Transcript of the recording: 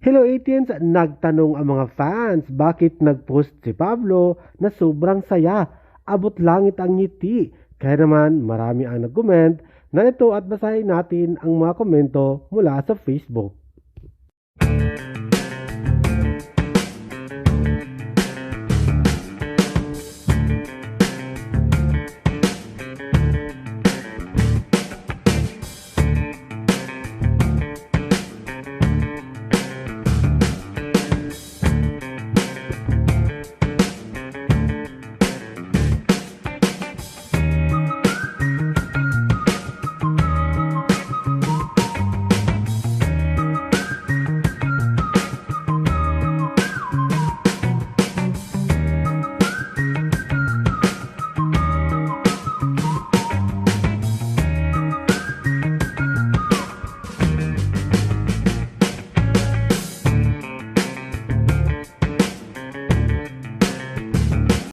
Hello Atians! Nagtanong ang mga fans bakit nagpost si Pablo na sobrang saya. Abot langit ang ngiti. Kaya naman marami ang nag-comment na ito at basahin natin ang mga komento mula sa Facebook.